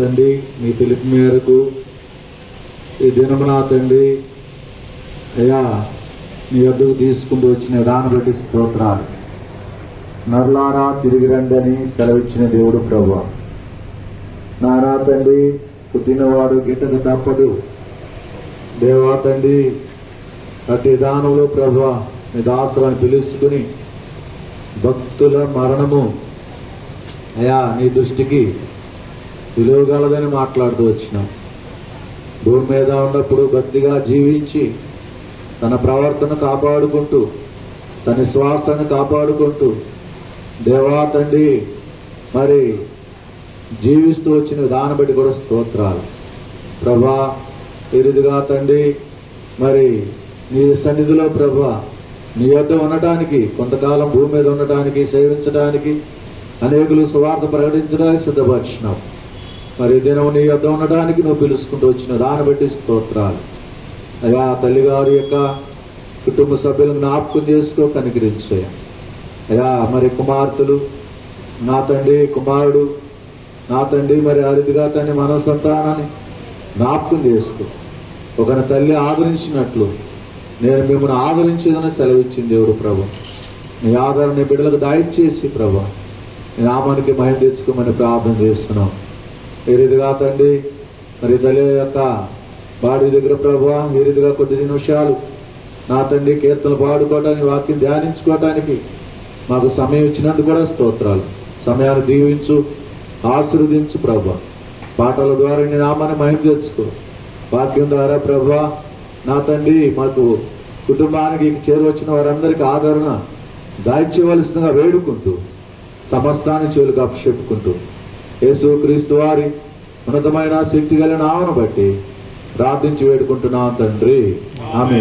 తండ్రి మీ పిలుపు మేరకు ఈ దినమున తండ్రి అయ్యా మీ వద్దకు తీసుకుంటూ వచ్చిన విధానం బట్టి స్తోత్రాలు. నర్లారా తిరిగి రండి అని సెలవిచ్చిన దేవుడు ప్రభు నారా తండ్రి పుట్టినవాడు గిట్టక తప్పదు. దేవా తండ్రి ప్రతి దానంలో ప్రభు మీ దాసులను పిలుచుకుని భక్తుల మరణము అయా నీ దృష్టికి తెలియగలదని మాట్లాడుతూ వచ్చినాం. భూమి మీద ఉన్నప్పుడు భక్తిగా జీవించి తన ప్రవర్తన కాపాడుకుంటూ తన శ్వాసను కాపాడుకుంటూ దేవా తండ్రి మరి జీవిస్తూ వచ్చిన దాన్ని బట్టి కూడా స్తోత్రాలు. ప్రభా ఎరుదుగా తండ్రి మరి నీ సన్నిధిలో ప్రభా నీ యొద్ద ఉండటానికి కొంతకాలం భూమి మీద ఉండటానికి సేవించడానికి అనేకులు స్వార్థ ప్రకటించడానికి సిద్ధపరిచినావు మరి దినము దినం నీ యొద్ద ఉండడానికి నువ్వు పిలుచుకుంటూ వచ్చిన దాన్ని బట్టి స్తోత్రాలు. అయ్యా తల్లిగారి యొక్క కుటుంబ సభ్యులను జ్ఞాపకం చేసుకో కనికరించయ్యా అయ్యా మరి కుమార్తెలు నా తండ్రి కుమారుడు నా తండ్రి మరి అరుదిగా తన మన సంతానాన్ని జ్ఞాపకం చేసుకో. ఒకరి తల్లి ఆదరించినట్లు నేను మిమ్మల్ని ఆదరించేదని సెలవిచ్చింది దేవుడు ప్రభు? నీ ఆదరణ నీ బిడ్డలకు దయచేసి ప్రభు. నామానికి మహిమ తెచ్చుకోమని ప్రార్థన చేస్తున్నాం. ఈ రీతిగా తండ్రి మరి తల్లి యొక్క బాడీ దగ్గర ప్రభా ఈ రీతిగా కొద్ది నిమిషాలు నా తండ్రి కీర్తనలు పాడుకోవడానికి వాక్యం ధ్యానించుకోవటానికి మాకు సమయం ఇచ్చినందుకు కూడా స్తోత్రాలు. సమయాన్ని దీవించు ఆశీర్వదించు ప్రభా పాటల ద్వారా నీ నామాన్ని మహిమ తెచ్చుకో. వాక్యం ద్వారా ప్రభా నా తండ్రి మాకు కుటుంబానికి చేరువచ్చిన వారందరికీ ఆదరణ దాయిచ్చవలసిందిగా వేడుకుంటూ సమస్తాన్ని చేలుగా చెప్పుకుంటూ యేసు క్రీస్తు వారి ఉన్నతమైన శక్తి గల నామను బట్టి ప్రార్థించి వేడుకుంటున్నాం తండ్రి. ఆమె